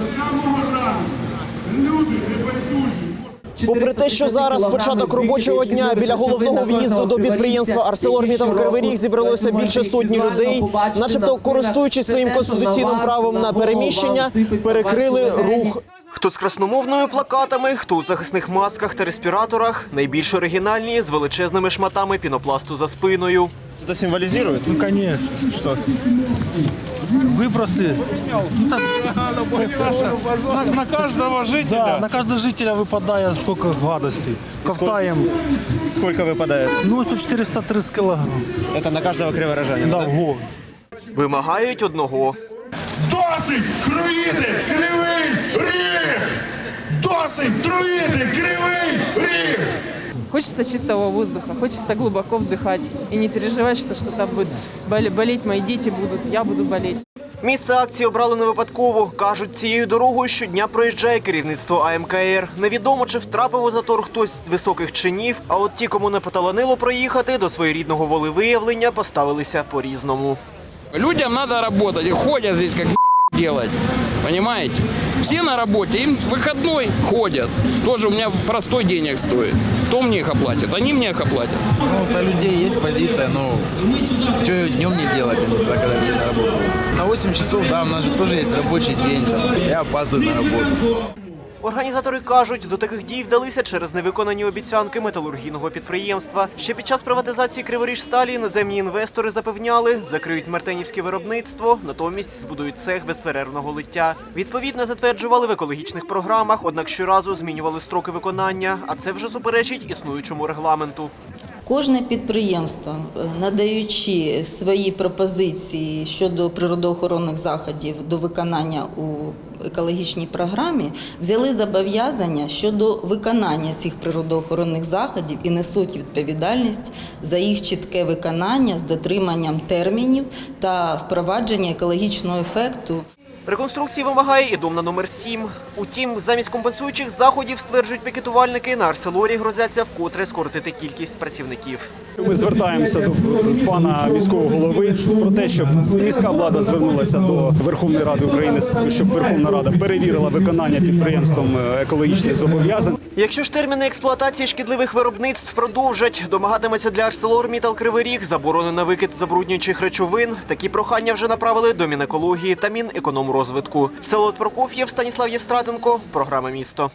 з самого ранку люди небайдужі. Попри те, що зараз початок робочого дня біля головного в'їзду до підприємства «Арселормітал Кривий Ріг» зібралося більше сотні людей, начебто користуючись своїм конституційним правом на переміщення, перекрили рух. Хто з красномовними плакатами, хто у захисних масках та респіраторах, найбільш оригінальні з величезними шматами пінопласту за спиною. Это символизирует? Ну, конечно. Что? Выбросы. Ну, так, На, на каждого жителя. да, на каждого жителя выпадает сколько гадостей. Ковтаем. Сколько выпадает? Носу 430 килограмм. Это на каждого криворожанина, Да, да? в год. Вимагають одного. Досить труїти кривий ріг! Досить труїти кривий ріг! Хочется чистого воздуха, хочется глубоко вдыхать и не переживать, что что-то будет боле- болеть, мои дети будут, я буду болеть. Місце акції обрали не випадково. Кажуть, цією дорогою щодня проїжджає керівництво АМКР. Невідомо, чи втрапив у затор хтось з високих чинів, а от ті, кому не поталанило проїхати, до своєрідного волевиявлення поставилися по-різному. Людям надо работать. И ходят здесь как нехер делать. Все на работе, им выходной ходят. Тоже у меня простой денег стоит. Кто мне их оплатит? Они мне их оплатят. Ну, у людей есть позиция, но что днем не делать, а когда люди на работу. На 8 часов, да, у нас же тоже есть рабочий день, там, я опаздываю на работу. Організатори кажуть, до таких дій вдалися через невиконані обіцянки металургійного підприємства. Ще під час приватизації Криворіжсталі іноземні інвестори запевняли, закриють мартенівське виробництво, натомість збудують цех безперервного лиття. Відповідно затверджували в екологічних програмах, однак щоразу змінювали строки виконання, а це вже суперечить існуючому регламенту. Кожне підприємство, е, надаючи свої пропозиції щодо природоохоронних заходів до виконання у екологічній програмі, взяли зобов'язання щодо виконання цих природоохоронних заходів і несуть відповідальність за їх чітке виконання з дотриманням термінів та впровадження екологічного ефекту. Реконструкції вимагає і дом на номер 7. Утім, замість компенсуючих заходів, стверджують пікетувальники, на Арселорі грозяться вкотре скоротити кількість працівників. Ми звертаємося до пана міського голови про те, щоб міська влада звернулася до Верховної Ради України, щоб Верховна Рада перевірила виконання підприємством е, екологічних зобов'язань. Якщо ж терміни експлуатації шкідливих виробництв продовжать, домагатиметься для ArcelorMittal Кривий Ріг заборони на викид забруднюючих речовин. Такі прохання вже направили до Мінекології та Мінекономрозвитку. Село Прокоф'єв, Станіслав Євстратенко, програма «Місто».